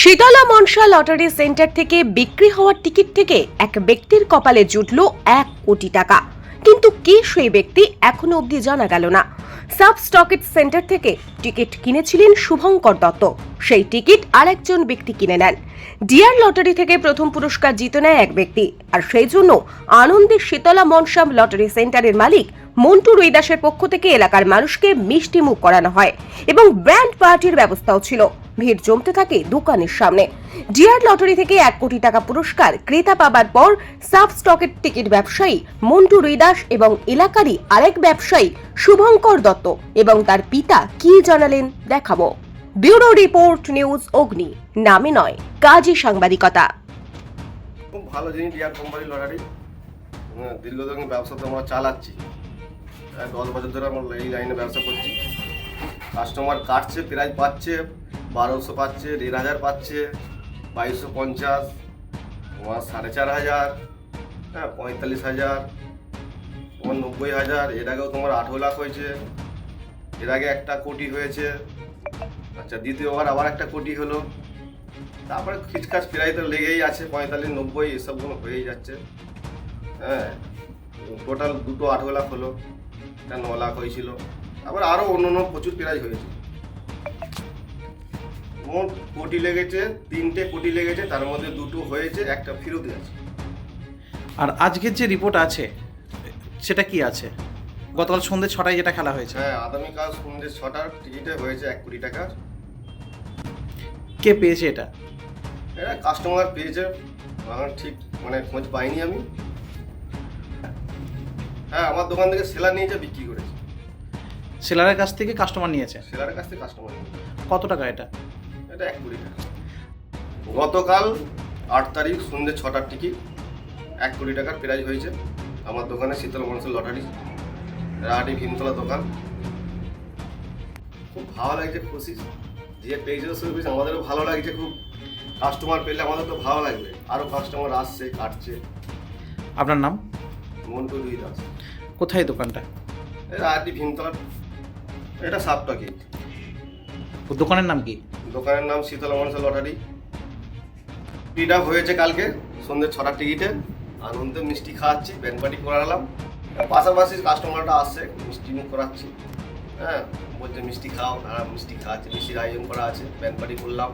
Shitala Manasa lottery centre থেকে বিক্রি হওয়ার টিকিট থেকে এক ব্যক্তির কপালে জুটল এক কোটি টাকা। কিন্তু কে সেই ব্যক্তি এখনও অবধি জানা গেল না। সাব স্টকেট সেন্টার থেকে টিকিট কিনেছিলেন শুভঙ্কর দত্ত। সেই টিকিট আরেকজন ব্যক্তি কিনে নেন। ডিয়ার লটারি থেকে প্রথম পুরস্কার জিতে নেয় এক ব্যক্তি। আর সেই জন্য আনন্দের শীতলা মনসাম লটারি সেন্টারের মালিক মন্টু রুইদাসের পক্ষ থেকে এলাকার মানুষকে মিষ্টি মুখ করানো হয় এবং ব্র্যান্ড পার্টির ব্যবস্থাও ছিল। ভিড় জমতে থাকে দোকানের সামনে। ডিয়ার লটারি থেকে এক কোটি টাকা পুরস্কার, ক্রেতা পাবার পর সাব স্টকের টিকিট ব্যবসায়ী মন্টু রুইদাস এবং এলাকারই আরেক ব্যবসায়ী শুভঙ্কর দত্ত এবং তার পিতা কি জানালেন দেখাবো। ব্যুরো রিপোর্ট নিউজ অগ্নি, নামে নয়, কাজী সাংবাদিকতা। খুব ভালো জিনিস ডিয়ার কোম্পানি লটারি। দীর্ঘদিন ব্যবসা তো আমরা চালাচ্ছি। দশ বছর ধরে আমরা এই লাইনে ব্যবসা করছি। কাস্টমার কাটছে প্রাইজ পাচ্ছে বারোশো পাচ্ছে, দেড় হাজার পাচ্ছে, বাইশশো পঞ্চাশ, তোমার সাড়ে চার হাজার হ্যাঁ পঁয়তাল্লিশ হাজার, তোমার নব্বই হাজার, এর আগেও তোমার আঠেরো লাখ হয়েছে, এর আগে একটা কোটি হয়েছে আচ্ছা দ্বিতীয়বার আবার একটা কোটি হলো, তারপরে খিচখাচ প্রায় তো লেগেই আছে, পঁয়তাল্লিশ, নব্বই এসবগুলো হয়েই যাচ্ছে হ্যাঁ টোটাল দুটো আঠেরো লাখ হলো, একটা ন লাখ হয়েছিল, আবার আরও অন্য অন্য প্রচুর প্রাইজ হয়েছে। মোট কোটি লেগেছে তিনটে কোটি লেগেছে তার মধ্যে দুটো হয়েছে একটা ফেরত গেছে। আর আজকের যে রিপোর্ট আছে সেটা কি আছে? গতকাল সন্ধ্যে ছটায় যেটা খেলা হয়েছে। হ্যাঁ আগামীকাল সন্ধ্যে ছটার টিকিটে হয়েছে এক কোটি টাকার কে পেয়েছে এটা? এটা কাস্টমার পেয়েছে আমার ঠিক মানে খোঁজ পাইনি আমি। হ্যাঁ আমার দোকান থেকে সেলার নিয়েছে বিক্রি করেছে। সেলারের কাছ থেকে কাস্টমার নিয়েছে? সেলারের কাছ থেকে কাস্টমার নিয়েছে। কত টাকা এটা? এটা এক কোটি টাকা। গতকাল আট তারিখ সন্ধ্যে ছটার টিকিট এক কোটি টাকার প্রাইজ হয়েছে। আমার দোকানে শীতল মানুষের লটারি রাহাটি ভীমতলা দোকান। খুব ভালো লাগছে খুশি। যে পেয়েছে সার্ভিস আমাদেরও ভালো লাগছে খুব। কাস্টমার পেলে আমাদের তো ভালো লাগবে। আরও কাস্টমার আসছে কাটছে। আপনার নাম? মন্টু দুই দাস। কোথায় দোকানটা? রাহাটি ভীমতলা। এটা সাপটাকি ও দোকানের নাম কি? দোকানের নাম শীতলা মানুষের লটারি। টিটা হয়েছে কালকে, সন্ধ্যে ছটার টিকিটে। আনন্দে মিষ্টি খাওয়াচ্ছি ব্যান্ড পার্টি করালাম। পাশাপাশি কাস্টমারটা আসছে, মিষ্টি মুখ করাচ্ছি। হ্যাঁ বলছে মিষ্টি খাও হ্যাঁ মিষ্টি খাওয়াচ্ছি মিষ্টির আয়োজন করা আছে ব্যান্ড পার্টি করলাম।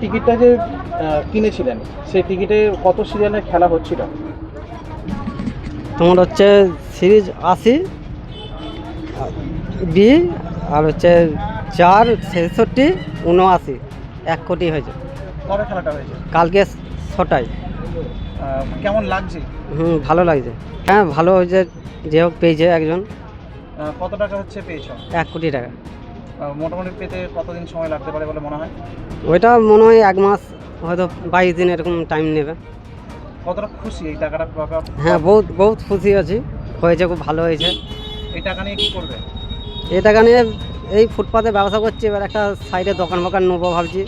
টিকিটটা যে কিনেছিলেন, সেই টিকিটে কত সিরিয়ালের খেলা হচ্ছিল? তোমার হচ্ছে সিরিজ আশি বি আর হচ্ছে চার ছেষট্টি উনআশি। এক কোটি হয়েছে। কবে খেলাটা হয়েছে? কালকে ছটায়। কেমন লাগছে? হুম ভালো লাগছে। হ্যাঁ ভালো হয়েছে। যে হোক পেয়েছে একজন। কত টাকা হচ্ছে পেয়েছ? এক কোটি টাকা। মোটামুটি পেতে কতদিন সময় লাগতে পারে বলে মনে হয়? ওইটা মনে হয় এক মাস হয়তো বাইশ দিন এরকম টাইম নেবে। কতটা খুশি এই টাকাটা হ্যাঁ বহুত বহুত খুশি আছি। হয়েছে খুব ভালো হয়েছে। এই টাকা নিয়ে কি করবে? এই টাকা নিয়ে এই ফুটপাতে ব্যবসা করছি এবার একটা সাইডে দোকান ফোকান নেব ভাবছি।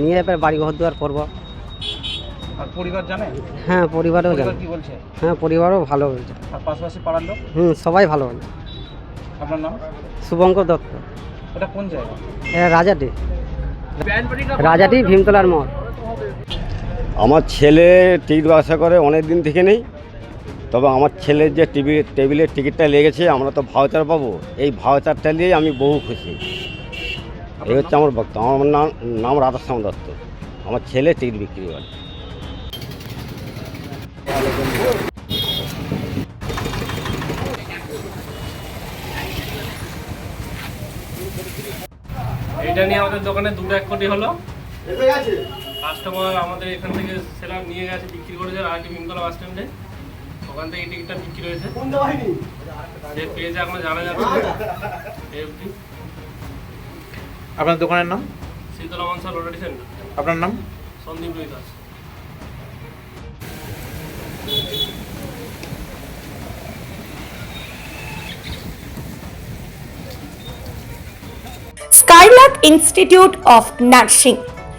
নিয়ে এবার বাড়ি ঘর দুয়ার করব। আর পরিবার জানে? হ্যাঁ পরিবারেও জানে। কি বলছে? হ্যাঁ পরিবারও ভালো হয়েছে আর পাশাপাশি পাড়ার লোক? হুম সবাই ভালো হয়েছে আপনার নাম? শুভঙ্কর দত্ত। এটা কোন জায়গা? এটা রাজাটি। রাজাটি ভীমতলার মোড়। আমার ছেলে টিকিট ব্যবসা করে অনেক দিন থেকে নেই। তবে আমার ছেলের যে টিভি টেবিলের টিকিটটা লেগেছে, আমরা তো ভাউচার পাবো। এই ভাউচারটা নিয়েই আমি বহু খুশি। এই হচ্ছে আমার বক্তব্য। আমার নাম নাম রাধাশ্যাম দত্ত। আমার ছেলে টিকিট বিক্রি করে। এইটা নিয়ে আমাদের দোকানে দুটো এক কোটি হলো। কাস্টমার আমাদের এখান থেকে সেলার নিয়ে গেছে বিক্রি করেছে আর কি ভীমতলা বাস স্ট্যান্ডে। ওখান থেকে টিকিটটা বিক্রি হয়েছে। যে পেয়েছে এখনও জানা যাবে। না। অবধি। আপনার দোকানের নাম? শীতলা মনসা লটারি সেন্টার আপনার নাম? Sandip Rohit Das. Skylark institute of nursing